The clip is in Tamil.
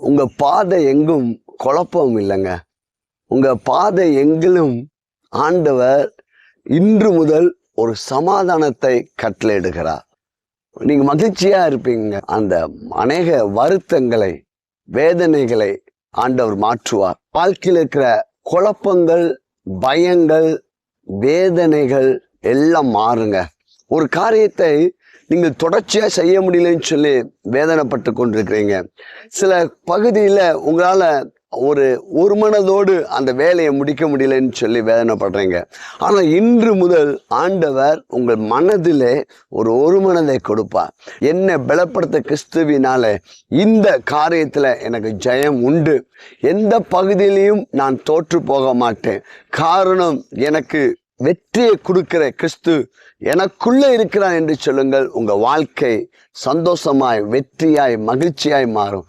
உங்கள் பாதை எங்கும் குழப்பம் இல்லைங்க. உங்கள் பாதை எங்கிலும் ஆண்டவர் இன்று முதல் ஒரு சமாதானத்தை கட்டளையிடுகிறார். நீங்கள் மகிழ்ச்சியாக இருப்பீங்க. அந்த அநேக வருத்தங்களை வேதனைகளை ஆண்டவர் மாற்றுவார். வாழ்க்கையில் இருக்கிற குழப்பங்கள் பயங்கள் வேதனைகள் எல்லாம் மாறுங்க. ஒரு காரியத்தை நீங்கள் தொடர்ச்சியாக செய்ய முடியலன்னு சொல்லி வேதனைப்பட்டு கொண்டிருக்கிறீங்க. சில பகுதியில் உங்களால் ஒரு ஒரு மனதோடு அந்த வேலையை முடிக்க முடியலன்னு சொல்லி வேதனைப்படுறீங்க. ஆனால் இன்று முதல் ஆண்டவர் உங்கள் மனதிலே ஒரு ஒரு மனதை கொடுப்பார். என்னை பலப்படுத்த கிறிஸ்துவினால இந்த காரியத்தில் எனக்கு ஜெயம் உண்டு. எந்த பகுதியிலையும் நான் தோற்று போக மாட்டேன். காரணம் எனக்கு வெற்றியை கொடுக்கிற கிறிஸ்து எனக்குள்ளே இருக்கிறான் என்று சொல்லுங்கள். உங்க வாழ்க்கை சந்தோஷமாய் வெற்றியாய் மகிழ்ச்சியாய் மாறும்.